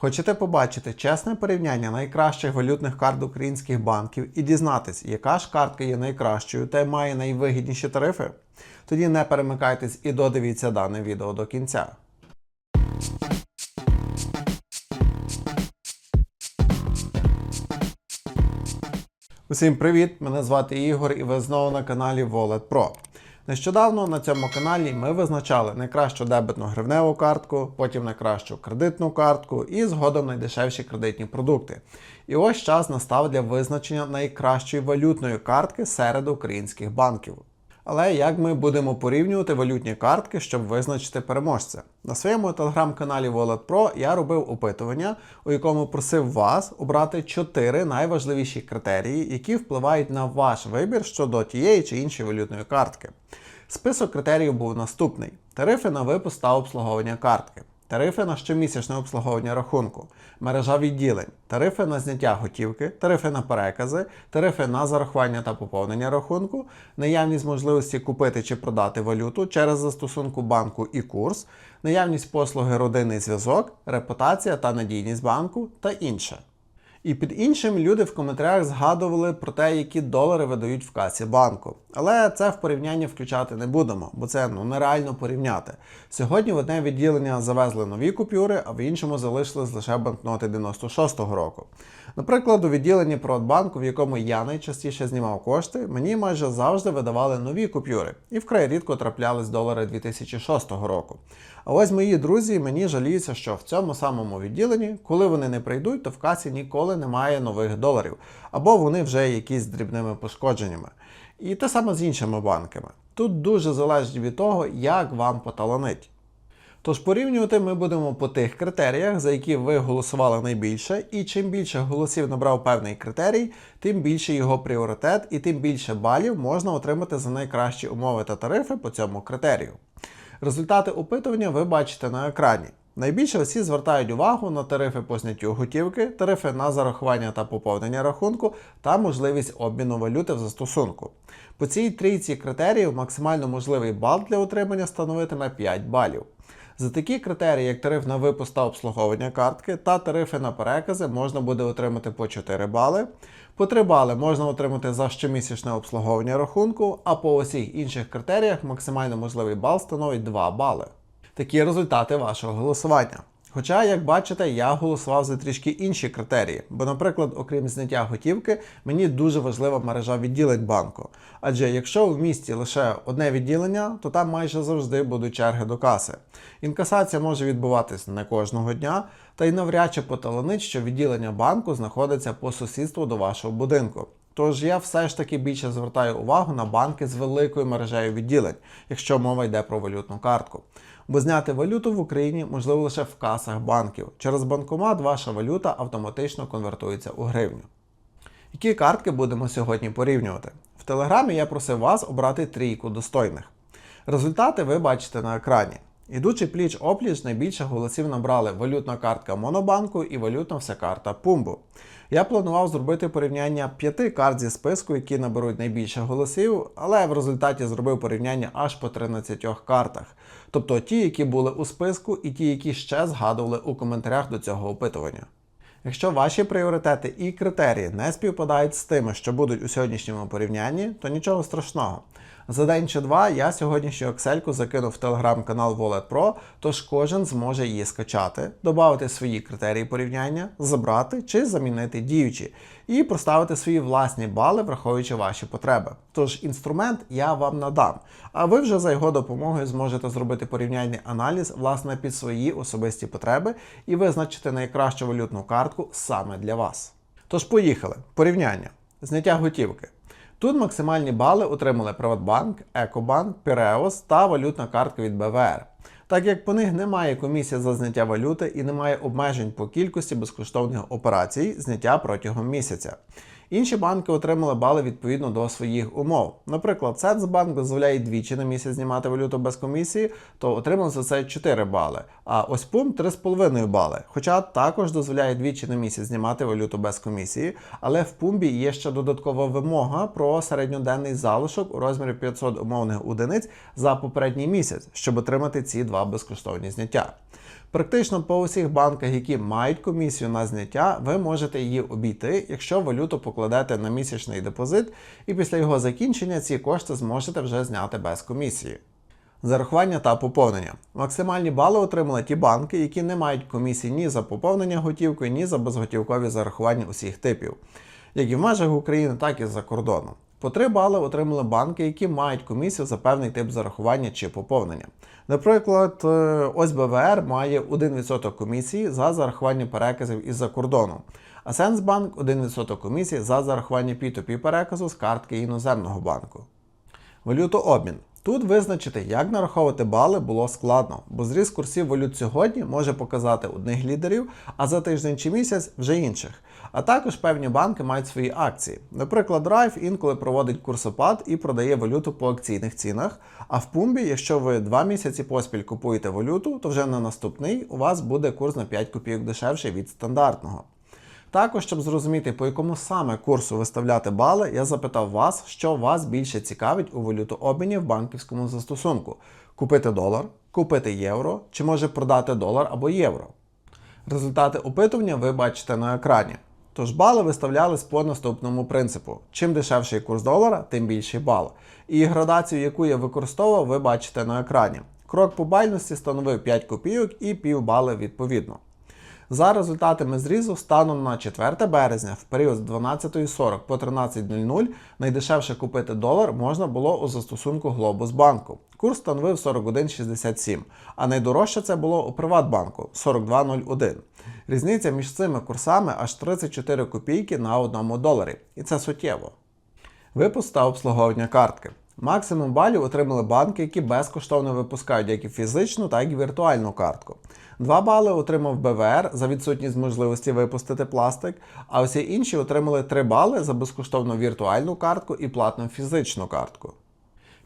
Хочете побачити чесне порівняння найкращих валютних карт українських банків і дізнатись, яка ж картка є найкращою та має найвигідніші тарифи? Тоді не перемикайтесь і додивіться дане відео до кінця. Усім привіт! Мене звати Ігор і ви знову на каналі Wallet Pro. Нещодавно на цьому каналі ми визначали найкращу дебетну гривневу картку, потім найкращу кредитну картку і згодом найдешевші кредитні продукти. І ось час настав для визначення найкращої валютної картки серед українських банків. Але як ми будемо порівнювати валютні картки, щоб визначити переможця? На своєму телеграм-каналі Wallet Pro я робив опитування, у якому просив вас обрати 4 найважливіші критерії, які впливають на ваш вибір щодо тієї чи іншої валютної картки. Список критеріїв був наступний: тарифи на випуск та обслуговування картки. Тарифи на щомісячне обслуговування рахунку, мережа відділень, тарифи на зняття готівки, тарифи на перекази, тарифи на зарахування та поповнення рахунку, наявність можливості купити чи продати валюту через застосунку банку і курс, наявність послуги родинний зв'язок, репутація та надійність банку та інше. І під іншим люди в коментарях згадували про те, які долари видають в касі банку. Але це в порівнянні включати не будемо, бо це ну нереально порівняти. Сьогодні в одне відділення завезли нові купюри, а в іншому залишились лише банкноти 96-го року. Наприклад, у відділенні Приватбанку, в якому я найчастіше знімав кошти, мені майже завжди видавали нові купюри, і вкрай рідко траплялись долари 2006 року. А ось мої друзі мені жаліються, що в цьому самому відділенні, коли вони не прийдуть, то в касі ніколи немає нових доларів, або вони вже якісь дрібними пошкодженнями. І те саме з іншими банками. Тут дуже залежить від того, як вам поталанить. Тож порівнювати ми будемо по тих критеріях, за які ви голосували найбільше, і чим більше голосів набрав певний критерій, тим більше його пріоритет і тим більше балів можна отримати за найкращі умови та тарифи по цьому критерію. Результати опитування ви бачите на екрані. Найбільше всі звертають увагу на тарифи по зняттю готівки, тарифи на зарахування та поповнення рахунку та можливість обміну валюти в застосунку. По цій трійці критеріїв максимально можливий бал для отримання становитиме 5 балів. За такі критерії, як тариф на випуск та обслуговування картки та тарифи на перекази, можна буде отримати по 4 бали. По 3 бали можна отримати за щомісячне обслуговування рахунку, а по усіх інших критеріях максимально можливий бал становить 2 бали. Такі результати вашого голосування. Хоча, як бачите, я голосував за трішки інші критерії, бо, наприклад, окрім зняття готівки, мені дуже важлива мережа відділень банку. Адже якщо в місті лише одне відділення, то там майже завжди будуть черги до каси. Інкасація може відбуватись не кожного дня, та й навряд чи поталанить, що відділення банку знаходиться по сусідству до вашого будинку. Тож я все ж таки більше звертаю увагу на банки з великою мережею відділень, якщо мова йде про валютну картку. Бо зняти валюту в Україні можливо лише в касах банків. Через банкомат ваша валюта автоматично конвертується у гривню. Які картки будемо сьогодні порівнювати? В телеграмі я просив вас обрати трійку достойних. Результати ви бачите на екрані. Ідучи пліч опліч, найбільше голосів набрали валютна картка Монобанку і валютна вся карта Пумбу. Я планував зробити порівняння п'яти карт зі списку, які наберуть найбільше голосів, але в результаті зробив порівняння аж по 13 картах. Тобто ті, які були у списку, і ті, які ще згадували у коментарях до цього опитування. Якщо ваші пріоритети і критерії не співпадають з тими, що будуть у сьогоднішньому порівнянні, то нічого страшного. За день чи два я сьогоднішню Excel закинув в телеграм-канал Wallet Pro, тож кожен зможе її скачати, додати свої критерії порівняння, забрати чи замінити діючі, і проставити свої власні бали, враховуючи ваші потреби. Тож інструмент я вам надам, а ви вже за його допомогою зможете зробити порівняльний аналіз власне під свої особисті потреби і визначити найкращу валютну картку саме для вас. Тож поїхали. Порівняння. Зняття готівки. Тут максимальні бали отримали Приватбанк, Екобанк, Піреос та валютна картка від БВР. Так як по них немає комісії за зняття валюти і немає обмежень по кількості безкоштовних операцій зняття протягом місяця. Інші банки отримали бали відповідно до своїх умов. Наприклад, Сенсбанк дозволяє двічі на місяць знімати валюту без комісії, то отримав за це 4 бали. А ось пум 3,5 бали. Хоча також дозволяє двічі на місяць знімати валюту без комісії, але в пумбі є ще додаткова вимога про середньоденний залишок у розмірі 500 умовних одиниць за попередній місяць, щоб отримати ці два безкоштовні зняття. Практично по усіх банках, які мають комісію на зняття, ви можете її обійти, якщо валюту покладете на місячний депозит, і після його закінчення ці кошти зможете вже зняти без комісії. Зарахування та поповнення. Максимальні бали отримали ті банки, які не мають комісії ні за поповнення готівкою, ні за безготівкові зарахування усіх типів, як і в межах України, так і за кордоном. По 3 бали отримали банки, які мають комісію за певний тип зарахування чи поповнення. Наприклад, е, ось БВР має 1% комісії за зарахування переказів із-за кордону, а Сенсбанк 1% комісії за зарахування P2P переказу з картки іноземного банку. Валютообмін. Тут визначити, як нараховувати бали, було складно, бо зріз курсів валют сьогодні може показати одних лідерів, а за тиждень чи місяць вже інших. А також певні банки мають свої акції. Наприклад, Drive інколи проводить курсопад і продає валюту по акційних цінах. А в Пумбі, якщо ви два місяці поспіль купуєте валюту, то вже на наступний у вас буде курс на 5 копійок дешевший від стандартного. Також, щоб зрозуміти, по якому саме курсу виставляти бали, я запитав вас, що вас більше цікавить у валютообміні в банківському застосунку: купити долар, купити євро чи може продати долар або євро. Результати опитування ви бачите на екрані. Тож бали виставлялись по наступному принципу: чим дешевший курс долара, тим більший бал. І градацію, яку я використовував, ви бачите на екрані. Крок по бальності становив 5 копійок і пів бали відповідно. За результатами зрізу станом на 4 березня в період з 12.40 по 13.00 найдешевше купити долар можна було у застосунку Globus банку. Курс становив 41,67, а найдорожче це було у Приватбанку 42,01. Різниця між цими курсами аж 34 копійки на одному доларі, і це суттєво. Випуск та обслуговування картки. Максимум балів отримали банки, які безкоштовно випускають як і фізичну, так і віртуальну картку. 2 бали отримав БВР за відсутність можливості випустити пластик, а усі інші отримали 3 бали за безкоштовну віртуальну картку і платну фізичну картку.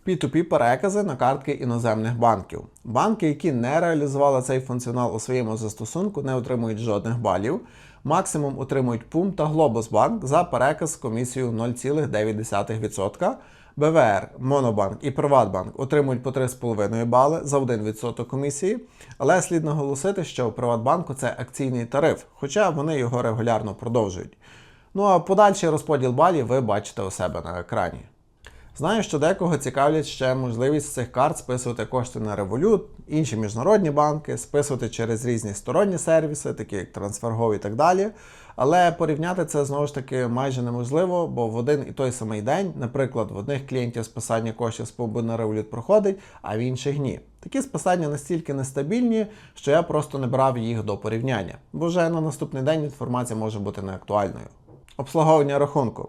P2P перекази на картки іноземних банків. Банки, які не реалізували цей функціонал у своєму застосунку, не отримують жодних балів. Максимум отримують PUM та Globus Bank за переказ з комісією 0,9%. БВР, Монобанк і Приватбанк отримують по 3,5 бали за 1% комісії, але слід наголосити, що у Приватбанку це акційний тариф, хоча вони його регулярно продовжують. Ну а подальший розподіл балів ви бачите у себе на екрані. Знаю, що декого цікавлять ще можливість з цих карт списувати кошти на Revolut, інші міжнародні банки, списувати через різні сторонні сервіси, такі як TransferGo і так далі. Але порівняти це знову ж таки майже неможливо, бо в один і той самий день, наприклад, в одних клієнтів списання коштів з помби на Revolut проходить, а в інших ні. Такі списання настільки нестабільні, що я просто не брав їх до порівняння, бо вже на наступний день інформація може бути неактуальною. Обслуговування рахунку.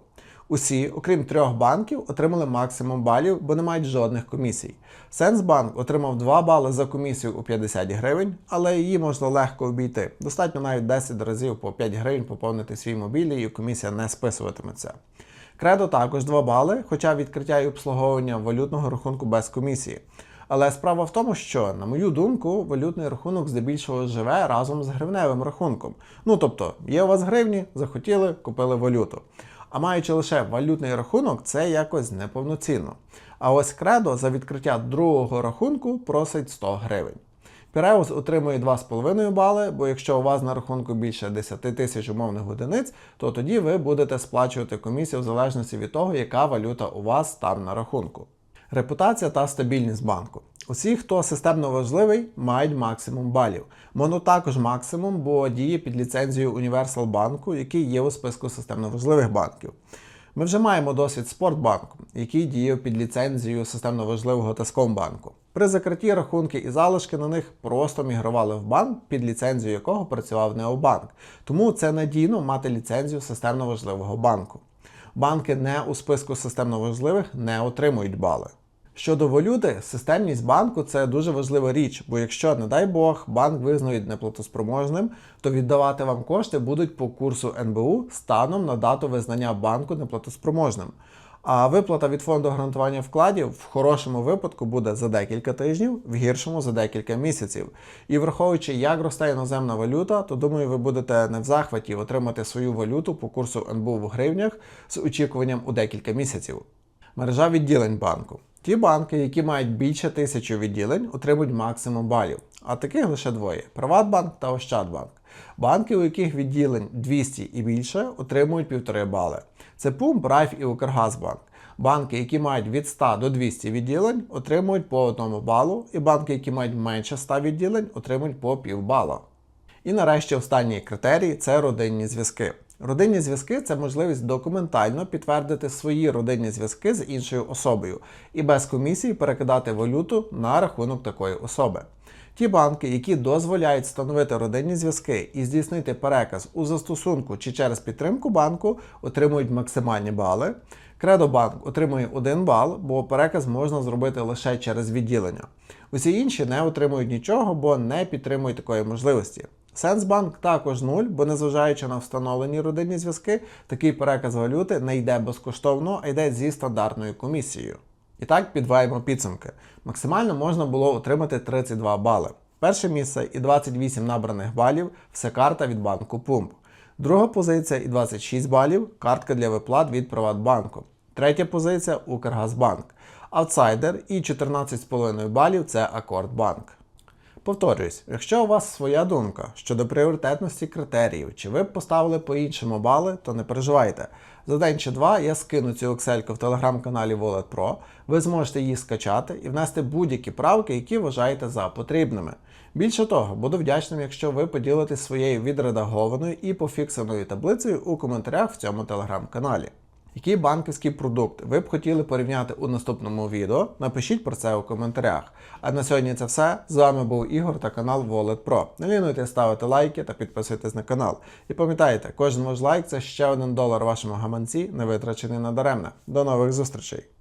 Усі, окрім трьох банків, отримали максимум балів, бо не мають жодних комісій. Сенсбанк отримав 2 бали за комісію у 50 гривень, але її можна легко обійти. Достатньо навіть 10 разів по 5 гривень поповнити свій мобілі, і комісія не списуватиметься. Кредо також 2 бали, хоча відкриття і обслуговування валютного рахунку без комісії. Але справа в тому, що, на мою думку, валютний рахунок здебільшого живе разом з гривневим рахунком. Ну тобто, є у вас гривні, захотіли, купили валюту. А маючи лише валютний рахунок, це якось неповноцінно. А ось кредо за відкриття другого рахунку просить 100 гривень. Піреус отримує 2,5 бали, бо якщо у вас на рахунку більше 10 тисяч умовних одиниць, то тоді ви будете сплачувати комісію в залежності від того, яка валюта у вас там на рахунку. Репутація та стабільність банку. Усі, хто системно важливий, мають максимум балів. Моно також максимум, бо діє під ліцензією Universal банку, який є у списку системно важливих банків. Ми вже маємо досвід Спортбанку, який діяв під ліцензією системно важливого Таскомбанку. При закритті рахунки і залишки на них просто мігрували в банк, під ліцензією якого працював Необанк. Тому це надійно мати ліцензію системно важливого банку. Банки не у списку системно важливих не отримують бали. Щодо валюти, системність банку це дуже важлива річ, бо якщо, не дай Бог, банк визнають неплатоспроможним, то віддавати вам кошти будуть по курсу НБУ станом на дату визнання банку неплатоспроможним. А виплата від фонду гарантування вкладів в хорошому випадку буде за декілька тижнів, в гіршому за декілька місяців. І враховуючи, як росте іноземна валюта, то думаю, ви будете не в захваті отримати свою валюту по курсу НБУ в гривнях з очікуванням у декілька місяців. Мережа відділень банку. Ті банки, які мають більше тисячі відділень, отримують максимум балів. а таких лише двоє: Приватбанк та Ощадбанк. Банки, у яких відділень 200 і більше, отримують 1,5 бали. Це ПУМ, Райф і Укргазбанк. Банки, які мають від 100 до 200 відділень, отримують по 1 балу, і банки, які мають менше 100 відділень, отримують по пів бала. І нарешті останній критерій це родинні зв'язки. Родинні зв'язки це можливість документально підтвердити свої родинні зв'язки з іншою особою і без комісії перекидати валюту на рахунок такої особи. Ті банки, які дозволяють встановити родинні зв'язки і здійснити переказ у застосунку чи через підтримку банку, отримують максимальні бали. Кредобанк отримує 1 бал, бо переказ можна зробити лише через відділення. Усі інші не отримують нічого, бо не підтримують такої можливості. Сенсбанк також 0, бо незважаючи на встановлені родинні зв'язки, такий переказ валюти не йде безкоштовно, а йде зі стандартною комісією. І так підваємо підсумки. Максимально можна було отримати 32 бали. Перше місце і 28 набраних балів все карта від банку Пумп. Друга позиція і 26 балів картка для виплат від Приватбанку. Третя позиція Укргазбанк. Аутсайдер і 14,5 балів це Акордбанк. Повторюсь, якщо у вас своя думка щодо пріоритетності критеріїв, чи ви б поставили по-іншому бали, то не переживайте. За день чи два я скину цю Excel в телеграм-каналі Wallet Pro, ви зможете її скачати і внести будь-які правки, які вважаєте за потрібними. Більше того, буду вдячним, якщо ви поділитесь своєю відредагованою і пофіксаною таблицею у коментарях в цьому телеграм-каналі. Який банківські продукти ви б хотіли порівняти у наступному відео? Напишіть про це у коментарях. А на сьогодні це все. З вами був Ігор та канал Wallet Pro. Не лінуйте ставити лайки та підписуйтесь на канал. І пам'ятайте, кожен ваш лайк це ще один долар вашому гаманці, не витрачений надаремне. До нових зустрічей!